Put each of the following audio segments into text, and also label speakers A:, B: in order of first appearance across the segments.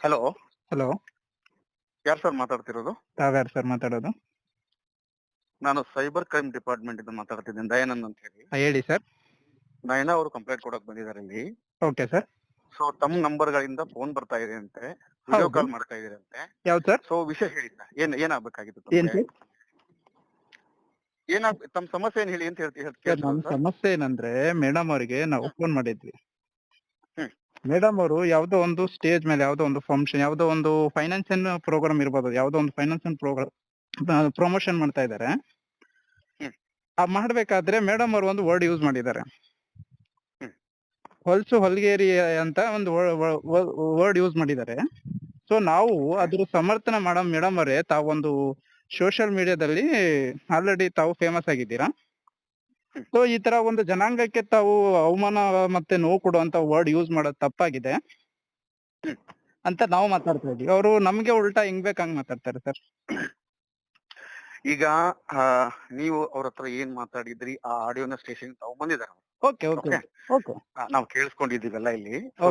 A: Hello
B: hello
A: ಯಾರು sir ಮಾತಾಡ್ತಿರೋದು?
B: ತಾವ್ಯಾರು sir ಮಾತಾಡೋದು?
A: ನಾನು ಸೈಬರ್ ಕ್ರೈಮ್ ಡಿಪಾರ್ಟ್ಮೆಂಟ್ ಇಂದ ಮಾತಾಡ್ತಿದ್ದೀನಿ ದಯಾನಂದ್ ಅಂತ ಹೇಳಿ.
B: ಆ, ಹೇಳಿ ಸರ್.
A: ನಯನ ಅವರು ಕಂಪ್ಲೇಂಟ್ ಕೊಡಕ್ ಬಂದಿದ್ದಾರೆ ಇಲ್ಲಿ.
B: Okay sir.
A: ಸೊ ತಮ್ಮ ನಂಬರ್ ಗಳಿಂದ ಫೋನ್ ಬರ್ತಾ ಇದೆ ಅಂತೆ ವಿಡಿಯೋ
B: ಹೌದು.
A: ಕಾಲ್ ಮಾಡ್ತಾ ಇದ್ದೀರಿ ಅಂತೆ.
B: ಯಾವ್ದು ಸರ್?
A: ಸೊ ವಿಷಯ ಹೇಳಿದ್ದ ಏನ್ ಏನಾಗ್ಬೇಕಾಗಿತ್ತು
B: ಏನ್? ಸರ್?
A: ಏನಾಗ್ ತಮ್ಮ ಸಮಸ್ಯೆ ಏನ್ ಹೇಳಿ ಅಂತ ಹೇಳ್ತಿ
B: ಸರ್ ನಮ್ಮ ಸಮಸ್ಯೆ ಏನಂದ್ರೆ ಮೇಡಮ್ ಅವರಿಗೆ ನಾವು ಫೋನ್ ಮಾಡಿದ್ವಿ.
A: ಹ್ಮ್.
B: ಮೇಡಮ್ ಅವರು ಯಾವುದೋ ಒಂದು ಸ್ಟೇಜ್ ಮೇಲೆ ಯಾವುದೋ ಒಂದು ಫಂಕ್ಷನ್ ಯಾವುದೋ ಒಂದು ಫೈನಾನ್ಸಿಯಲ್ ಪ್ರೋಗ್ರಾಮ್ ಇರ್ಬೋದು ಯಾವುದೋ ಒಂದು ಫೈನಾನ್ಸಿಯಲ್ ಪ್ರೋಗ್ರಾಮ್ ಪ್ರಮೋಷನ್ ಮಾಡ್ತಾ ಇದ್ದಾರೆ. ಮಾಡ್ಬೇಕಾದ್ರೆ ಮೇಡಮ್ ಅವರು ಒಂದು ವರ್ಡ್ ಯೂಸ್ ಮಾಡಿದ್ದಾರೆ. ಹೊಲ್ಸು ಹೊಲ್ಗೇರಿ ಅಂತ ಒಂದು ವರ್ಡ್ ಯೂಸ್ ಮಾಡಿದ್ದಾರೆ. ಸೊ ನಾವು ಅದ್ರ ಸಮರ್ಥನೆ ಮಾಡೋ ಮೇಡಮ್ ಅವರೇ ತಾವೊಂದು ಸೋಷಿಯಲ್ ಮೀಡಿಯಾದಲ್ಲಿ ಆಲ್ರೆಡಿ ತಾವು ಫೇಮಸ್ ಆಗಿದ್ದೀರಾ? ಸೊ ಈ ತರ ಒಂದು ಜನಾಂಗಕ್ಕೆ ತಾವು ಅವಮಾನ ಮತ್ತೆ ನೋವು ಕೊಡುವಂತ ವರ್ಡ್ ಯೂಸ್ ಮಾಡೋದು ತಪ್ಪಾಗಿದೆ. ಅಂತ ನಾವು ಮಾತಾಡ್ತಾ ಇದ್ವಿ ಅವರು ನಮ್ಗೆ ಉಲ್ಟಾ ಹೆಂಗ್ ಬೇಕಂಗ್ ಹಂಗ್ ಮಾತಾಡ್ತಾರೆ ಸರ್.
A: ಈಗ ನೀವು ಅವ್ರ ಹತ್ರ ಏನ್ ಮಾತಾಡಿದ್ರಿ ಆ ಆಡಿಯೋನ ಸ್ಟೇಷನ್ ತಾವು ಬಂದಿದ್ದಾರೆ
B: ಓಕೆ ಓಕೆ. ಓಕೆ
A: ನಾವು ಕೇಳಿಸ್ಕೊಂಡಿದೀವಲ್ಲ ಇಲ್ಲಿ. ಸೊ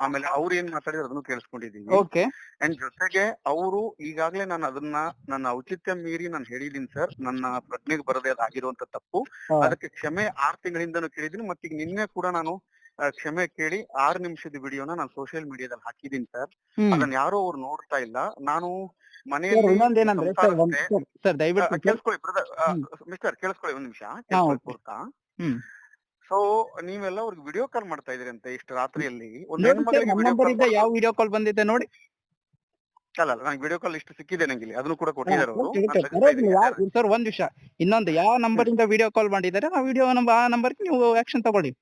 A: ಆಮೇಲೆ ಅವ್ರು ಏನ್ ಮಾತಾಡಿದ್ರು ಅದನ್ನು ಕೇಳಿಸ್ಕೊಂಡಿದೀವಿ
B: ಓಕೆ.
A: ಅಂಡ್ ಜೊತೆಗೆ ಅವರು ಈಗಾಗಲೇ ನಾನು ಅದನ್ನ ನನ್ನ ಔಚಿತ್ಯ ಮೀರಿ ನಾನು ಹೇಳಿದೀನಿ ಸರ್ ನನ್ನ ಪ್ರಜ್ಞೆಗೆ ಬರದೇ ಅದಾಗಿರುವಂತ ತಪ್ಪು. ಅದಕ್ಕೆ ಕ್ಷಮೆ ಆರ್ ತಿಂಗಳಿಂದನೂ ಕೇಳಿದೀನಿ ಮತ್ತೆ ಈಗ ನಿನ್ನೆ ಕೂಡ ನಾನು ಕ್ಷಮೆ ಕೇಳಿ ಆರು ನಿಮಿಷದ ವಿಡಿಯೋನ ನಾನು ಸೋಷಿಯಲ್ ಮೀಡಿಯಾದಲ್ಲಿ ಹಾಕಿದೀನಿ ಸರ್. ಅದನ್ನ ಯಾರೋ ಅವ್ರು ನೋಡ್ತಾ ಇಲ್ಲ. ನಾನು ಮನೆಯಲ್ಲಿ ಕೇಳಿಸ್ಕೊಳ್ಳಿ ಮಿಸ್ಟರ್ ಕೇಳಿಸ್ಕೊಳ್ಳಿ ಒಂದ್ ನಿಮಿಷ.
B: okay.
A: ಸೊ ನೀವೆಲ್ಲ ಅವ್ರಿಗೆ ವಿಡಿಯೋ ಕಾಲ್ ಮಾಡ್ತಾ ಇದ್ರಿ ಅಂತ ಇಷ್ಟು ರಾತ್ರಿಯಲ್ಲಿ. ಒಂದ್ ಹೆಣ್ಮಗಳಿಗೆ
B: ನಮ್ಮ ನಂಬರ್ ಇಂದ ಯಾವ ವಿಡಿಯೋ ಕಾಲ್ ಬಂದಿದೆ ನೋಡಿ.
A: ಅಲ್ಲ ಅಲ್ಲ ನಂಗೆ ವಿಡಿಯೋ ಕಾಲ್ ಇಷ್ಟು ಸಿಕ್ಕಿದೆ ನಂಗೆ ಇಲ್ಲಿ ಅದನ್ನು ಕೂಡ ಕೊಟ್ಟಿದ್ದಾರೆ ಅವರು.
B: ಸರ್ ಒಂದ್ ವಿಷಯ ಇನ್ನೊಂದು ಯಾವ ನಂಬರ್ ಇಂದ ವಿಡಿಯೋ ಕಾಲ್ ಮಾಡಿದ್ದಾರೆ ಆ ವಿಡಿಯೋ ಆ ನಂಬರ್ ನೀವು ಆಕ್ಷನ್ ತಗೊಳ್ಳಿ.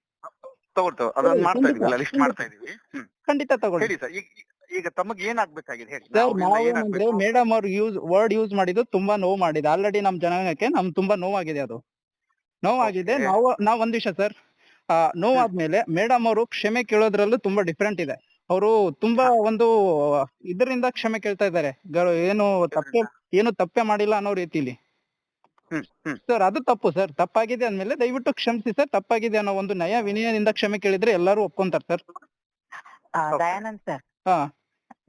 A: ತಗೊಳ್ತೇವೆ ಅದನ್ನ ಮಾಡ್ತಾ ಇದೀವಿ ಲಿಸ್ಟ್ ಮಾಡ್ತಾ ಇದೀವಿ ಹ್ಮ್.
B: ಖಂಡಿತ ತಗೊಳ್ಳಿ.
A: ಹೇಳಿ ಸರ್ ಈಗ ಈಗ ತಮಗೆ ಏನಾಗ್ಬೇಕಾಗಿದೆ? ಹೇಳಿ
B: ಸರ್
A: ನಾವಿಂದ
B: ನಾವೇನಂದ್ರೆ
A: ಏನಾಗ್ಬೇಕು?
B: ಮೇಡಮ್ ಅವ್ರು ಯೂಸ್ ವರ್ಡ್ ಯೂಸ್ ಮಾಡಿದ್ದು ತುಂಬಾ ನೋವು ಮಾಡಿದೆ. ಆಲ್ರೆಡಿ ನಮ್ ಜನಾಂಗಕ್ಕೆ ನಮ್ ತುಂಬಾ ನೋವಾಗಿದೆ ಅದು. ನೋವಾಗಿದೆ
A: ನಾವು
B: ನಾವು ನಾವ್ ಒಂದ್ ವಿಷಯ ಸರ್. ನೋವಾದ್ಮೇಲೆ ಮೇಡಮ್ ಅವರು ಕ್ಷಮೆ ಕೇಳೋದ್ರಲ್ಲೂ ತುಂಬಾ ಡಿಫ್ರೆಂಟ್ ಇದೆ. ಅವರು ತುಂಬಾ ಒಂದು ಇದರಿಂದ ಕ್ಷಮೆ ಕೇಳ್ತಾ ಇದ್ದಾರೆ. ಏನು ತಪ್ಪೆ ಏನು ತಪ್ಪೆ ಮಾಡಿಲ್ಲ ಅನ್ನೋ ರೀತಿಲಿ. ಸರ್ ಅದು ತಪ್ಪು ಸರ್. ತಪ್ಪಾಗಿದೆ ಅಂದ್ಮೇಲೆ ದಯವಿಟ್ಟು ಕ್ಷಮಿಸಿ ಸರ್. ತಪ್ಪಾಗಿದೆ ಅನ್ನೋ ಒಂದು ನಯ ವಿನಯದಿಂದ ಕ್ಷಮೆ ಕೇಳಿದ್ರೆ ಎಲ್ಲರೂ ಒಪ್ಕೊಂತಾರೆ ಸರ್.
C: ದಯಾನಂದ್ ಸರ್.
B: ಹಾ.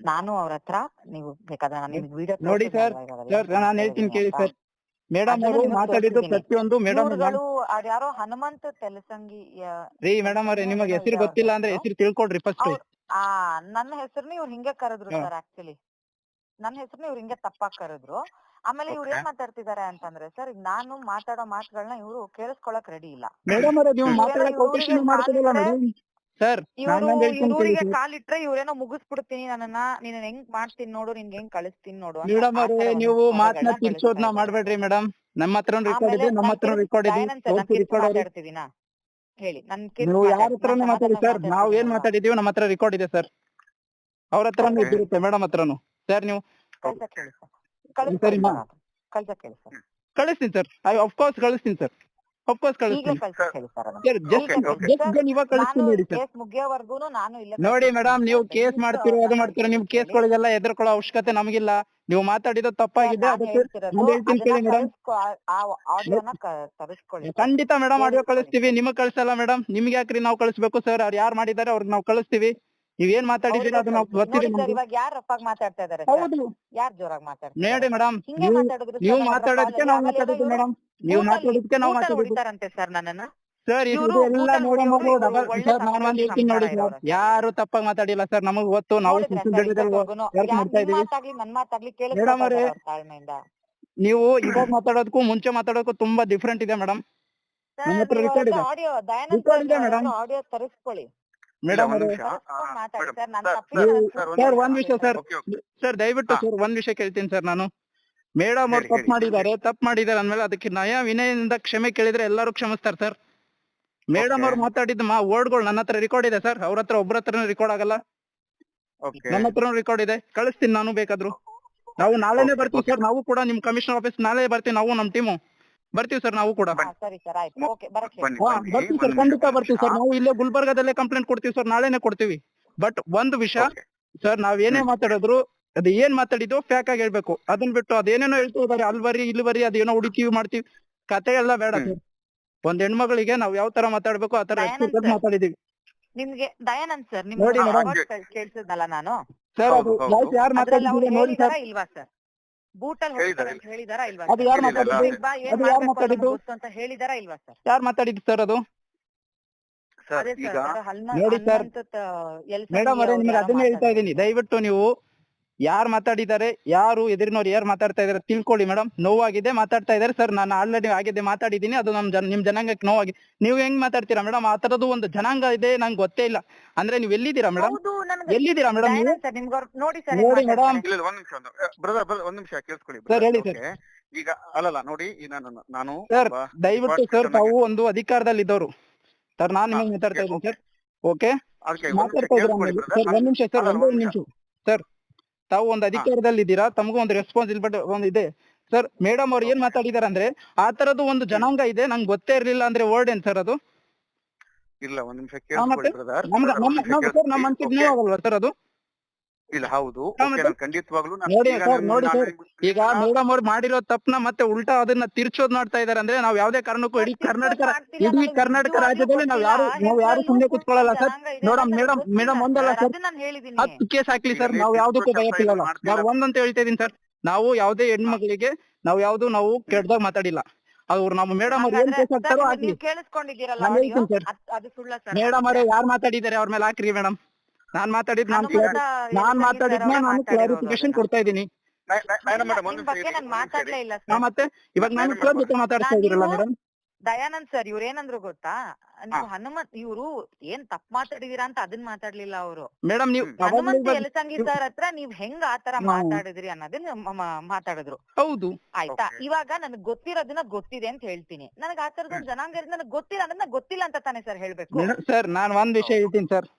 C: ನಾನು ಅವ್ರ ಹತ್ರ ನೀವು ಬೇಕಾದ್ರೆ
B: ನೋಡಿ ಸರ್, ಸರ್ ನಾನು ಹೇಳ್ತೀನಿ ಕೇಳಿ ಸರ್. ಮೇಡಮ್ ಅವರು ಮಾತಾಡಿದ್ದು. ಪ್ರತಿಯೊಂದು ಮೇಡಮ್
C: ಇವ್ರುಗಳು ಅದ್ಯಾರೋ ಹನುಮಂತ ತೆಲಸಂಗಿ ಯ-
B: ರೀ ಮೇಡಮ್ ಅವ್ರೆ ನಿಮಗೆ ಹೆಸರು ಗೊತ್ತಿಲ್ಲ ಅಂದ್ರೆ ಹೆಸರು ತಿಳ್ಕೊಳ್ರಿ ಫಸ್ಟ್
C: ಅವ್ರ್- ಆ ನನ್ನ ಹೆಸರ್ನ ಇವ್ರು ಹಿಂಗೆ ಕರೆದ್ರು
B: ಹಾ.
C: ಸರ್ ಆಕ್ಚುಲಿ ನನ್ನ ಹೆಸರ್ನ ಇವ್ರು ಹಿಂಗೆ ತಪ್ಪಾಗಿ ಕರೆದ್ರು ಆಮೇಲೆ ಇವ್ರು. ಏನ್ ಮಾತಾಡ್ತಿದ್ದಾರೆ ಅಂತಂದ್ರೆ ಸರ್ ನಾನು ಮಾತಾಡೋ ಮಾತುಗಳನ್ನ ಇವ್ರು ಕೇಳಿಸ್ಕೊಳಕ್ ರೆಡಿ ಇಲ್ಲ
B: ಮೇಡಮ್ ಅವರೇ ನೀವು ಮಾತಾಡಕ್ ಮಾಡ್ತಿರಲ್ಲ
C: ಕಾಲಿಟ್ರೆ-
B: ಮೇಡಮ್ ಸರ್
C: ಇವ್ರಿಗೆ. ಕಾಲಿಟ್ರೆ ಇವ್ರೇನೋ ಮುಗಿಸ್ಬಿಡ್ತೀನಿ ನನ್ನನ್ನ ನೀನ್ ಹೆಂಗ್ ಮಾಡ್ತೀನಿ ನೋಡು ನಿನ್ಗೆ ಹೆಂಗ್ ಕಳಿಸ್ತೀನಿ ನೋಡು
B: ಮೇಡಮ್ ಅವರೇ ನೀವು ಮಾತನ್ನ
C: ಇದ್ದಾರೆ.
B: ಮಾಡ್ಬೇಡ್ರಿ ಮೇಡಮ್. ನಮ್ಮ ಹತ್ರ ರೆಕಾರ್ಡ್ ಇದೆ ನಮ್ಮ ಹತ್ರ ರೆಕಾರ್ಡ್ ಇದೆ.
C: ಹೇಳಿ ನನ್
B: ನೀವು ಯಾರ
C: ಮಾತಾಡ್-
B: ಹತ್ರನೂ ಮಾತಾಡಿ ಸರ್ ನಾವ್ ಏನ್ ಮಾತಾಡಿದೀವಿ ನಮ್ಮ ಹತ್ರ ರೆಕಾರ್ಡ್ ಇದೆ ಸರ್. ಅವ್ರ ಹತ್ರನೂ. ಇದ್ದಿರುತ್ತೆ ಮೇಡಮ್ ಹತ್ರನು. ಸರ್ ನೀವು
C: ಕಳ್ಸಕ್ ಹೇಳಿ ಸರ್.
B: ಕಳಿಸ್ತೀನಿ ಸರ್. ಅಫ್ಕೋರ್ಸ್ ಕಳಿಸ್ತೀನಿ ಸರ್. ಅಫ್ಕೋರ್ಸ್ ಕಳಿಸ್ತೀನಿ.
C: Sir
B: just. ಇವಾಗ ನೋಡಿ ಸರ್.
C: ನಾನು ಇಲ್ಲೇ
B: ನೋಡಿ ಮೇಡಮ್. ನೀವು ಕೇಸ್ ಮಾಡ್ತೀರೋ ಅದು ಮಾಡ್ತಿರೋ. ನಿಮ್
C: ಕೇಸ್ ಗಳಿಗೆಲ್ಲ
B: ಕೇಸ್ಗಳಿಗೆಲ್ಲ ಎದುರ್ಕೊಳ್ಳೋ ಅವಶ್ಯಕತೆ ನಮಗಿಲ್ಲ. ನೀವು ಮಾತಾಡಿದ ತಪ್ಪಾಗಿದೆ. ಖಂಡಿತ ಮೇಡಮ್ ಆಡಿಯೋ. ಕಳಿಸ್ತೀವಿ. ನಿಮಗ್ ಕಳ್ಸಲ್ಲ ಮೇಡಮ್ ನಿಮ್ಗೆ ಯಾಕ್ರಿ ನಾವು ಕಳಿಸ್ಬೇಕು ಸರ್? ಅವ್ರು ಯಾರು ಮಾಡಿದ್ದಾರೆ? ಅವ್ರಿಗೆ ನಾವು ಕಳಿಸ್ತೀವಿ. ನೀವ್ ಏನ್ ಮಾತಾಡಿದೀರ ಅದು ನಾವು ಗೊತ್ತಿದೆ
C: ನೋಡಿ ಸರ್,
B: ನಮ್ಗೆ.
C: ಇವಾಗ ಯಾರ್ ರಪ್ಪಾಗಿ ಮಾತಾಡ್ತಾ ಇದಾರೆ ಸರ್?
B: ಹೌದು.
C: ಯಾರ್ ಜೋರಾಗಿ ಮಾತಾಡ್ತಾ
B: ನೋಡಿ? ಮೇಡಮ್
C: ಹಿಂಗೆ
B: ನೀವು
C: ಮಾತಾಡಿದ್ರು
B: ನೀವು
C: ಸರ್,
B: ಮಾತಾಡೋದಕ್ಕೆ ನಾವು
C: ಆಮೇಲೆ
B: ಮಾತಾಡೋದು
C: ಇವ್ರು
B: ಮೇಡಮ್ ನೀವು ಮಾತಾಡೋದಕ್ಕೆ ನಾವು ಮಾತಾಡೋದು.
C: ಹೊಡಿತಾರಂತೆ ಸರ್ ನನ್ನನ್ನ.
B: ಸರ್ ಇದು ಎಲ್ಲ ನೋಡಿ
C: ಹೊಡಿಯೋರು,
B: ಮಗು ಡಬಲ್
C: ಒಳ್ಳೆ
B: ಸರ್ ನಾನು ಒಂದ್ ಹೇಳ್ತೀನಿ ನೋಡಿ
C: ಸಂಸ್ಕಾರ
B: ಸರ್.
C: ಇರೋರು.
B: ಯಾರು ತಪ್ಪಾಗಿ ಮಾತಾಡಿಲ್ಲ ಸರ್. ನಮಗ್ ಗೊತ್ತು. ನಾವು
C: ನೋಡಿದ್ರೆ
B: ಸುತ್ತಿನ
C: ಸರ್
B: ಜಗದಲ್ಲಿ
C: ಇಷ್ಟೊತ್ತವರ್ಗುನು
B: work
C: ಯಾರ್
B: ಮಾಡ್ತಾ
C: ನಿಮ್
B: ಇದೀವಿ
C: ಮಾತಾಗ್ಲಿ ನನ್ ಮಾತಾಗ್ಲಿ
B: ಮೇಡಮ್ ಅವ್ರೆ,
C: ತಾಳ್ಮೆಯಿಂದ.
B: ನೀವು ಇವಾಗ ಮಾತಾಡೋದಕ್ಕೂ ಮುಂಚೆ ಮಾತಾಡೋದಕ್ಕೂ ತುಂಬಾ ಡಿಫ್ರೆಂಟ್ ಇದೆ ಮೇಡಮ್ ನಮ್ಮ ಹತ್ರ record ಇದೆ.
C: ಆಡಿಯೋ ದಯಾನಂದ್
B: Record ಇದೆ madam.
C: ಆಡಿಯೋ ತರಿಸ್ಕೊಳ್ಳಿ.
B: ಮೇಡಮ್
C: ಸರ್
A: ಒಂದ್
B: ವಿಷಯ ಸರ್. ಸರ್. ದಯವಿಟ್ಟು ಸರ್ ಒಂದ್ ವಿಷಯ ಕೇಳ್ತೀನಿ ಸರ್ ನಾನು. ಮೇಡಮ್ ಅವ್ರು ತಪ್ಪು. ಮಾಡಿದ್ದಾರೆ ತಪ್ಪು ಮಾಡಿದ್ದಾರೆ ಅಂದ್ಮೇಲೆ ಅದಕ್ಕೆ ನಯ ವಿನಯದಿಂದ ಕ್ಷಮೆ ಕೇಳಿದ್ರೆ ಎಲ್ಲರೂ ಕ್ಷಮಿಸ್ತಾರೆ ಸರ್. ಮೇಡಮ್. ಅವ್ರು ಮಾತಾಡಿದ ಮಾ ವರ್ಡ್ಗಳು ನನ್ನ ಹತ್ರ ರೆಕಾರ್ಡ್ ಇದೆ ಸರ್. ಅವ್ರ ಹತ್ರ ಒಬ್ಬರ ಹತ್ರ ರೆಕಾರ್ಡ್ ಆಗಲ್ಲ. ನನ್ನ ಹತ್ರ ರೆಕಾರ್ಡ್ ಇದೆ. ಕಳಿಸ್ತೀನಿ ನಾನು ಬೇಕಾದ್ರು. ನಾವು ನಾಳೆನೆ ಬರ್ತೀವಿ ಸರ್. ನಾವು ಕೂಡ ನಿಮ್ ಕಮಿಷನರ್ ಆಫೀಸ್ ನಾಳೆ ಬರ್ತೀವಿ ನಾವು ನಮ್ ಟೀಮು ಬರ್ತೀವಿ ಸರ್ ನಾವು ಕೂಡ.
C: ಹಾ, ಸರಿ ಸರ್ ಆಯ್ತು. ಓಕೆ ಬರಕ್
A: ಬನ್ನಿ,
B: ಹಾ, ಬರ್ತೀವಿ ಸರ್ ಖಂಡಿತ ಬರ್ತೀವಿ ಸರ್. ನಾವು ಇಲ್ಲೇ ಗುಲ್ಬರ್ಗದಲ್ಲೇ ಕಂಪ್ಲೇಂಟ್ ಕೊಡ್ತೀವಿ ಸರ್ ನಾಳೆನೆ ಕೊಡ್ತೀವಿ. ಬಟ್ ಒಂದು ವಿಷಯ
A: Okay.
B: ಸರ್ ನಾವ್ ಏನೇ. ಮಾತಾಡಿದ್ರು ಅದು ಏನ್ ಮಾತಾಡಿದ್ವು ಫ್ಯಾಕ್ ಆಗಿ ಹೇಳ್ಬೇಕು. ಅದನ್ ಬಿಟ್ಟು ಅದೇನೇನೋ ಹೇಳ್ತಾ ಇದಾರೆ ಅಲ್ಲಿ ಬರಿ ಇಲ್ಲಿ ಬರಿ ಅದೇನೋ ಹುಡುಕಿವಿ ಮಾಡ್ತೀವಿ. ಕತೆ ಎಲ್ಲ ಬೇಡ
A: ಹ್ಮ್.
B: ಸರ್. ಒಂದ್ ಹೆಣ್ಮಗಳಿಗೆ ನಾವ್ ಯಾವ ತರ ಮಾತಾಡ್ಬೇಕು ಆ ತರ
C: ದಯಾನಂದ್
B: respect
C: sir.
B: ಮಾತಾಡಿದೀವಿ.
C: ನಿಮ್ಗೆ ದಯಾನಂದ್ ಸರ್
B: ನೋಡಿ
C: ನಿಮ್ಗೆ
B: madam.
C: award ಕೇಳ್ಸಿದ್ನಲ್ಲ ನಾನು?
B: ಸರ್ ಅದು
A: ಹೌದು.
B: ಯಾರು
C: ಅದ್ರಲ್ಲಿ ಅವ್ರು
B: ಮಾತಾಡಿದ್ರು ನೋಡಿ ಸರ್.
C: ಹೇಳಿದಾರಾ ಇಲ್ವಾ ಸರ್? ಬೂಟಲ್ಲಿ. ಹೋಗ್ತಾರೆ ಅಂತ ಹೇಳಿದಾರಾ ಇಲ್ವಾ
B: ಅದು? ಯಾರು
A: ಇಲ್ಲ.
C: ಬಾ, ಏನ್
B: ಅದು ಯಾರು
C: ಮಾಡ್ಬೇಕು
B: ಮಾತಾಡಿದ್ದು?
C: ಗೊತ್ತು ಅಂತ ಹೇಳಿದಾರಾ ಇಲ್ವಾ ಸರ್
B: ಯಾರು ಮಾತಾಡಿದ್ದು ಸರ್ ಅದು
A: ಸರ್
C: ಅದೇ
A: ಈಗ
C: ಸರ್
B: ನೋಡಿ
C: ಎಲ್
B: ಮೇಡಮ್ ಅವರೇ ನಿಮಗೆ ಅದನ್ನೇ ಹೇಳ್ತಾ ಇದ್ದೀನಿ ದಯವಿಟ್ಟು ನೀವು ಯಾರು ಮಾತಾಡಿದ್ದಾರೆ ಯಾರು ಎದುರಿನವ್ರು ಯಾರು ಮಾತಾಡ್ತಾ ಇದ್ದಾರೆ ತಿಳ್ಕೊಳ್ಳಿ ಮೇಡಮ್ ನೋವಾಗಿದೆ ಮಾತಾಡ್ತಾ ಇದ್ದಾರೆ. ಸರ್ ನಾನು ಆಲ್ರೆಡಿ ಆಗಿದೆ ಮಾತಾಡಿದ್ದೀನಿ. ಅದು ನಮ್ ಜನ ನಿಮ್ ಜನಾಂಗಕ್ಕೆ ನೋವಾಗಿದೆ. ನೀವು ಹೆಂಗ್ ಮಾತಾಡ್ತೀರಾ ಮೇಡಮ್ ಆ ತರದ್ದು ಒಂದು ಜನಾಂಗ ಇದೆ ನಂಗೆ ಗೊತ್ತೇ ಇಲ್ಲ. ಅಂದ್ರೆ ನೀವು ಎಲ್ಲಿದ್ದೀರಾ ಮೇಡಮ್
C: ಹೌದು ನನಗೆ
B: ಎಲ್ಲಿದ್ದೀರಾ ಮೇಡಮ್ ನೀವು?
C: ಸರ್ ನಿಮ್ಗೆ ನೋಡಿ ಸರ್
B: ನೋಡಿ madam.
A: ಇಲ್ಲ ಇಲ್ಲ, ಒಂದ್ ನಿಮಿಷ ಒಂದು ಬ್ರದರ್ ಬ್ರದರ್ ಒಂದ್ ನಿಮಿಷ ಕೇಳಿಸ್ಕೊಳ್ಳಿ
B: Sir, ಹೇಳಿ
A: brother. ಈಗ ಅಲ್ಲಲ್ಲ ನೋಡಿ ನಾನು ಸರ್
B: ದಯವಿಟ್ಟು ಸರ್ ತಾವು ಒಂದು ಅಧಿಕಾರದಲ್ಲಿ ಇದ್ದವರು ಸರ್ ನಾನು ನಿಮಗೆ ಮಾತಾಡ್ತಾ ಇದ್ದೀನಿ ಸರ್ ಓಕೆ ಮಾತಾಡ್ತಾ. ಸರ್ ಒಂದ್ ನಿಮಿಷ ಸರ್ ಒಂದೇ ನಿಮಿಷ. ಸರ್ ತಾವು ಒಂದು ಅಧಿಕಾರದಲ್ಲಿ ಇದ್ದೀರಾ ತಮಗೂ ಒಂದು ರೆಸ್ಪಾನ್ಸಿಬಿಲಿಟಿ ಒಂದು ಇದೆ. ಸರ್ ಮೇಡಮ್ ಅವ್ರು ಏನ್ ಮಾತಾಡಿದಾರೆ ಅಂದ್ರೆ ಆ ತರದ್ದು ಒಂದು ಜನಾಂಗ ಇದೆ ನಂಗೆ ಗೊತ್ತೇ ಇರ್ಲಿಲ್ಲ ಅಂದ್ರೆ ವರ್ಡ್ ಏನ್ ಸರ್ ಅದು?
A: ಇಲ್ಲ ಒಂದ್ ನಿಮಿಷ
B: ಹಾ, ಮತ್ತೆ?
A: ಕೇಳಿಸ್ಕೊಳ್ಳಿ ಬ್ರದರ್
B: ನಮ್ಗ ನಮ್ಮ ನಮ್ಮ ಸರ್ ನಮ್ಮ ಸರ್ ಅದು?
A: ಇಲ್ಲ ಹೌದು.
B: ಹಾ,
A: Okay,
B: ಮತ್ತೆ?
A: ನಾನು ಖಂಡಿತವಾಗ್ಲೂ ನಾನು
B: ನೋಡಿ
A: ಈಗ
B: sir,
A: ನಿಮ್ಗೆ
B: ನೋಡಿ
A: ನಾನು
B: sir.
A: ನಿಮ್ಗೆ-
B: ಈಗ ಮೇಡಮ್ ಅವ್ರು ಮಾಡಿರೋ ತಪ್ಪನ ಮತ್ತೆ ಉಲ್ಟಾ ಅದನ್ನ ತಿರ್ಚೋದ್ ಮಾಡ್ತಾ ಇದಾರೆ ಅಂದ್ರೆ ನಾವ್ ಯಾವ್ದೇ ಕಾರಣಕ್ಕೂ ಇಡೀ ಕರ್ನಾಟಕ ಇಡೀ ಕರ್ನಾಟಕ ರಾಜ್ಯದಲ್ಲಿ ನಾವ್ ಯಾರು ನಾವ್ ಯಾರು ಸುಮ್ನೆ ಕುತ್ಕೊಳ್ಳಲ್ಲ ಸರ್. ನೋಡಮ್ ಮೇಡಮ್ ಮೇಡಮ್ ಒಂದಲ್ಲ ಸರ್.
C: ನಾನು ಹೇಳಿದೀನಿ
B: ಹತ್ತು ಕೇಸ್ ಹಾಕ್ಲಿ ಸರ್. ನಾವ್ ಯಾವ್ದಕ್ಕೂ ಭಯ ಬೀಳಲ್ಲ. ನಾವು ಒಂದಂತ ಹೇಳ್ತಾ ಇದೀನಿ ಸರ್. ನಾವು ಯಾವ್ದೇ ಹೆಣ್ಮಕ್ಳಿಗೆ ನಾವ್ ಯಾವ್ದು ನಾವು ಕೆಟ್ಟದಾಗ ಮಾತಾಡಿಲ್ಲ. ಅವ್ರು ನಮ್ಮ ಮೇಡಮ್ ಅವ್ರು ಏನ್ ಕೇಸ್ ಹಾಕ್ತಾರೋ ಹಾಕ್ಲಿ.
C: ಕೇಳಿಸ್ಕೊಂಡಿದ್ದೀರಲ್ಲ
B: ನಾನು ಹೇಳ್ತೀನಿ sir.
C: ಅದ್- ಅದು ಸುಳ್ಳ ಸರ್.
B: ಮೇಡಮ್ ಅವರೇ ಯಾರು ಮಾತಾಡಿದ್ದಾರೆ ಅವ್ರ ಮೇಲೆ ಹಾಕ್ರಿ ಮೇಡಮ್. ನಾನ್ ಮಾತಾಡಿದ್ ನಾನ್ ನಾನ್ ಮಾತಾಡಿದ್ನ ನಾನು ಕ್ಲಾರಿಫಿಕೇಶನ್ ಕೊಡ್ತಾ
A: ಒಂದ್
C: ಮಾತಾಡ್ಲೇ ಇಲ್ಲ ಸರ್.
B: ಮತ್ತೆ ಇವಾಗ ನಾನು ಸರ್ ಜೊತೆ ಮಾತಾಡ್ತಾ ಇದೀರಲ್ಲ ಮೇಡಮ್?
C: ದಯಾನಂದ್ ಸರ್ ಇವ್ರು ಏನಂದ್ರು ಗೊತ್ತಾ? ನೀವು ಹನುಮಂತ್ ಇವ್ರು ಏನ್ ತಪ್ಪು ಮಾತಾಡಿದೀರಾ ಅಂತ ಅದನ್ನ ಮಾತಾಡ್ಲಿಲ್ಲ ಅವರು.
B: ಮೇಡಮ್ ನೀವು
C: ಹನುಮಂತ್ ಯಲಸಂಗಿ ಸರ್ ಹತ್ರ ನೀವ್ ಹೆಂಗ್ ಆತರ. ಮಾತಾಡಿದ್ರಿ ಅನ್ನೋದನ್ನ ಮಾತಾಡಿದ್ರು.
B: ಹೌದು.
C: ಆಯ್ತಾ? ಇವಾಗ ನನಗ್ ಗೊತ್ತಿರೋದನ್ನ ಗೊತ್ತಿದೆ ಅಂತ ಹೇಳ್ತೀನಿ. ನನಗ್ ಆ ತರದ ಜನಾಂಗ ಇರೋದ್ ನನಗ್ ಗೊತ್ತಿಲ್ಲ ಅನ್ನೋದನ್ನ ಗೊತ್ತಿಲ್ಲ ಅಂತ ತಾನೇ ಸರ್ ಹೇಳ್ಬೇಕು.
B: ಸರ್ ನಾನ್ ಒಂದ್ ವಿಷಯ ಹೇಳ್ತೀನಿ ಸರ್.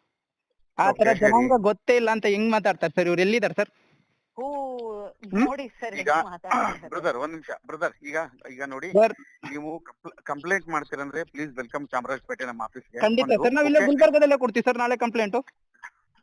B: ಆ ತರ
A: Okay, ಹೇಳಿ.
B: ಜನಾಂಗ ಗೊತ್ತೇ ಇಲ್ಲ ಅಂತ ಹೆಂಗ್ ಮಾತಾಡ್ತಾರೆ ಸರ್? ಇವ್ರು ಎಲ್ಲಿದ್ದಾರೆ ಸರ್?
C: ಹೂ ನೋಡಿ ಸರ್
A: ಈಗ ಬ್ರದರ್ ಒಂದ್ ನಿಮಿಷ. ಬ್ರದರ್ ಈಗ ಈಗ ನೋಡಿ
B: ಸರ್.
A: ನೀವು ಕಂಪ್ಲೇಂಟ್ ಮಾಡ್ತೀರಂದ್ರೆ ಪ್ಲೀಸ್ ವೆಲ್ಕಮ್ ಚಾಮರಾಜಪೇಟೆ ನಮ್ಮ ಆಫೀಸ್ಗೆ
B: ಖಂಡಿತ ಸರ್ ನಾವ್ ಇಲ್ಲೇ ಗುಲ್ಬರ್ಗದಲ್ಲೇ ಕೊಡ್ತೀವಿ ಸರ್ ನಾಳೆ ಕಂಪ್ಲೇಂಟ್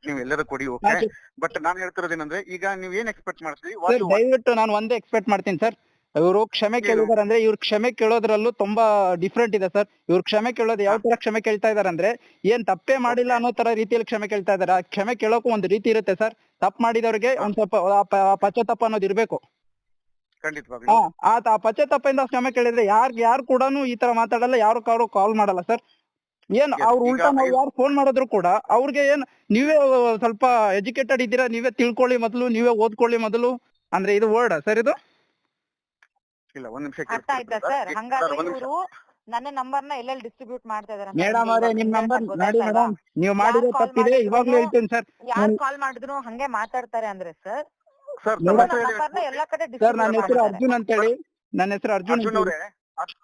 A: ನೀವು ಎಲ್ಲರೂ ಕೊಡಿ ಓಕೆ ಬಟ್ ನಾನ್ ಹೇಳ್ತಿರೋದೇನಂದ್ರೆ ಈಗ ನೀವ್ ಏನ್ ಎಕ್ಸ್ಪೆಕ್ಟ್ ಮಾಡ್ತೀವಿ
B: ಸರ್ ದಯವಿಟ್ಟು ನಾನು ಒಂದೇ ಎಕ್ಸ್ಪೆಕ್ಟ್ ಮಾಡ್ತೀನಿ ಸರ್. ಇವರು ಕ್ಷಮೆ? ಕೇಳಿದಾರೆ ಅಂದ್ರೆ ಇವ್ರ ಕ್ಷಮೆ ಕೇಳೋದ್ರಲ್ಲೂ ತುಂಬಾ ಡಿಫ್ರೆಂಟ್ ಇದೆ ಸರ್. ಇವ್ರ ಕ್ಷಮೆ ಕೇಳೋದು ಯಾವ ತರ ಕ್ಷಮೆ ಕೇಳ್ತಾ ಇದಾರೆ ಅಂದ್ರೆ ಏನ್ ತಪ್ಪೇ ಮಾಡಿಲ್ಲ ಅನ್ನೋ ತರ ರೀತಿಯಲ್ಲಿ ಕ್ಷಮೆ ಕೇಳ್ತಾ ಇದಾರೆ. ಆ ಕ್ಷಮೆ ಕೇಳೋಕು ಒಂದು ರೀತಿ ಇರುತ್ತೆ ಸರ್. ತಪ್ಪು ಮಾಡಿದವ್ರಿಗೆ ಒಂದ್ ಸ್ವಲ್ಪ ಆ ಪ- ಆ ಪಶ್ಚಾತ್ತಾಪ ಅನ್ನೋದು ಇರ್ಬೇಕು.
A: ಖಂಡಿತವಾಗ್ಲೂ.
B: ಹಾ ಆ ತ- ಆ ಪಶ್ಚಾತ್ತಾಪದಿಂದ ಕ್ಷಮೆ ಕೇಳಿದ್ರೆ ಯಾರ್ ಯಾರು ಕೂಡ ಈ ತರ ಮಾತಾಡಲ್ಲ ಯಾರು ಕಾರು ಕಾಲ್ ಮಾಡಲ್ಲ ಸರ್. ಏನ್
A: Yes,
B: ಅವ್ರು
A: ಈಗ
B: ಉಲ್ಟಾ ನಾವು
A: ಐ-
B: ಯಾರು ಫೋನ್ ಮಾಡಿದ್ರು ಕೂಡ ಅವ್ರಿಗೆ ಏನ್ ನೀವೇ ಸ್ವಲ್ಪ ಎಜುಕೇಟೆಡ್ ಇದ್ದೀರಾ ನೀವೇ ತಿಳ್ಕೊಳ್ಳಿ ಮೊದಲು ನೀವೇ ಓದ್ಕೊಳ್ಳಿ ಮೊದಲು. ಅಂದ್ರೆ ಇದು ವರ್ಡ್ ಸರ್ ಇದು?
A: ಇಲ್ಲ ಒಂದ್ ನಿಮಿಷ
C: ಅರ್ಥ ಆಯ್ತಾ ಸರ್? ಹಂಗಾದ್ರೆ ಇವರು ನನ್ನ ನಂಬರ್ನ ಎಲ್ಲೆಲ್ಲಿ ಡಿಸ್ಟ್ರಿಬ್ಯೂಟ್ ಮಾಡ್ತಾ ಇದಾರೆ
B: ಮೇಡಮ್ ಅವರೇ ನಿಮ್ ನಂಬರ್ ನೋಡಿ ಮೇಡಮ್ ನೀವು ಮಾಡಿರೋ
C: call
B: ತಪ್ಪಿದೆ ಇವಾಗ್ಲೂ ಹೇಳ್ತೀನಿ ಸರ್.
C: ಯಾರು ಕಾಲ್ ಮಾಡಿದ್ರು ಹಂಗೆ ಮಾತಾಡ್ತಾರೆ ಅಂದ್ರೆ ಸರ್?
A: ಸರ್
B: ಮೇಡಮ್,
C: ನಂಬರ್ನ ಎಲ್ಲಾ ಕಡೆ
B: ಸರ್ ನನ್ನ ಹೆಸರು ಅರ್ಜುನ್ ಅಂತ ಹೇಳಿ ನನ್ನ ಹೆಸರು ಅರ್ಜುನ್
A: ಅರ್ಜುನ್ ಅವರೇ.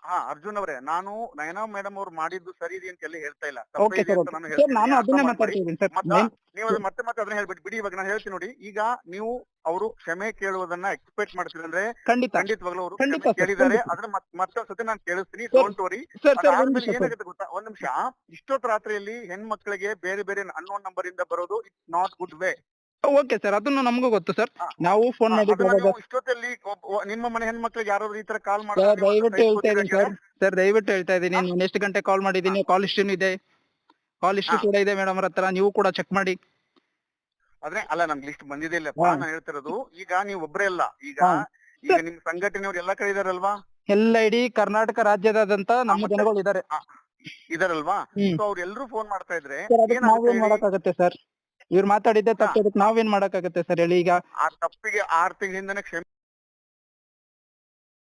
A: ಹಾ ಅರ್ಜುನ್ ಅವರೇ ನಾನು ನಯನ ಮೇಡಮ್ ಅವ್ರು ಮಾಡಿದ್ದು ಸರಿ ಇದೆ ಅಂತ ಎಲ್ಲಿ ಹೇಳ್ತಾ ಇಲ್ಲ. ಅಂತ ನಾನು ಹೇಳ್ತೀನಿ,
B: ನಾನು
A: ಅರ್ಥ
B: ಅದನ್ನೇ
A: ಮಾಡ್ಕೊಳ್ಳಿ. ಮತ್ತ ನೀವು ಅದನ್ನ ಮತ್ತೆ ಮತ್ತೆ ಅದನ್ನ ಹೇಳ್ಬಿಟ್ಟು ಬಿಡಿ ಇವಾಗ ನಾನು ಹೇಳ್ತೀನಿ ನೋಡಿ. ಈಗ ನೀವು ಅವರು ಕ್ಷಮೆ ಕೇಳುವುದನ್ನ ಎಕ್ಸ್ಪೆಕ್ಟ್ ಮಾಡ್ತೀರಂದ್ರೆ
B: ಖಂಡಿತ.
A: ಖಂಡಿತವಾಗ್ಲೂ ಅವರು
B: ಖಂಡಿತ
A: ಕ್ಷಮೆ
B: sir,
A: ಕೇಳಿದ್ದಾರೆ.
B: ಖಂಡಿತ.
A: ಅದನ್ನ ಮತ್- ಮತ್ತೊಂದ್ ಸತಿ ನಾನು ಕೇಳಿಸ್ತೀನಿ.
B: Sir,
A: don't worry
B: sir sir ಒಂದ್
A: ಅದಾದ್ಮೇಲೆ
B: ನಿಮಿಷ ಸರ್.
A: ಏನಾಗುತ್ತೆ ಗೊತ್ತಾ? ಒಂದ್ ನಿಮಿಷ. ಇಷ್ಟೊತ್ತು ರಾತ್ರಿಯಲ್ಲಿ ಹೆಣ್ಮಕ್ಳಿಗೆ ಬೇರೆ ಬೇರೆ ಅನ್ನೋನ್ ನಂಬರ್ ಇಂದ ಬರೋದು it's not good way
B: okay sir ಅದನ್ನು ನಮಗೂ ಗೊತ್ತು ಸರ್ ನಾವು ಫೋನ್
A: ಮಾಡಿ ಇಷ್ಟೊತ್ತಲ್ಲಿ ಒಬ್ಬ- ನಿಮ್ಮ ಮನೆ ಹೆಣ್ಮಕ್ಳಿಗೆ ಯಾರಾದ್ರೂ ಈ ತರ ಕಾಲ್
B: ಸರ್ ದಯವಿಟ್ಟು ಹೇಳ್ತಾ ಇದ್ದೀನಿ ಸರ್ ಸರ್ ದಯವಿಟ್ಟು ಹೇಳ್ತಾ ಇದ್ದೀನಿ. ನಾನು ಎಷ್ಟು ಗಂಟೆ ಕಾಲ್ ಮಾಡಿದೀನಿ ಕಾಲ್ ಹಿಸ್ಟ್ರಿನೂ ಇದೆ. ಕಾಲ್ ಹಿಸ್ಟ್ರಿ
A: ಹಾ.
B: ಕೂಡ ಇದೆ ಮೇಡಮ್ ಅವ್ರ ಹತ್ರ. ನೀವು ಕೂಡ ಚೆಕ್ ಮಾಡಿ.
A: ಆದ್ರೆ ಅಲ್ಲ ನಮ್ಗೆ ಲಿಸ್ಟ್ ಬಂದಿದೆ ಇಲ್ಲ
B: ಹಾ.
A: ನಾನು ಹೇಳ್ತಿರೋದು ಈಗ ನೀವು ಒಬ್ರೇ ಅಲ್ಲ. ಈಗ
B: ಹಾ.
A: ಈಗ ನಿಮ್ ಸಂಘಟನೆಯವ್ರು ಎಲ್ಲಾ ಕಡೆ ಇದಾರಲ್ವಾ?
B: ಎಲ್ಲ ಇಡೀ ಕರ್ನಾಟಕ ರಾಜ್ಯದಾದಂತ ನಮ್ಮ
A: ಮತ್ತೆ?
B: ಜನಗಳು ಇದಾರೆ.
A: ಇದಾರಲ್ವಾ?
B: ಹ್ಮ್.
A: ಸೊ ಅವ್ರೆಲ್ರೂ ಫೋನ್ ಮಾಡ್ತಾ ಇದ್ರೆ
B: ಸರ್ ಅದಕ್ಕೆ
A: ಏನಾಗುತ್ತೆ
B: ನಾವೇನ್ ಮಾಡಕ್ಕಾಗತ್ತೆ ಸರ್ ಇವ್ರು ಮಾತಾಡಿದ್ದೆ ತಪ್ಪು. ಅದಕ್ಕೆ ನಾವೇನ್ ಮಾಡಕ್ಕಾಗತ್ತೆ ಸರ್ ಹೇಳಿ? ಈಗ
A: ಆ ತಪ್ಪಿಗೆ ಆರ್ ತಿಂಗಳಿಂದನೇ ಕ್ಷಮೆ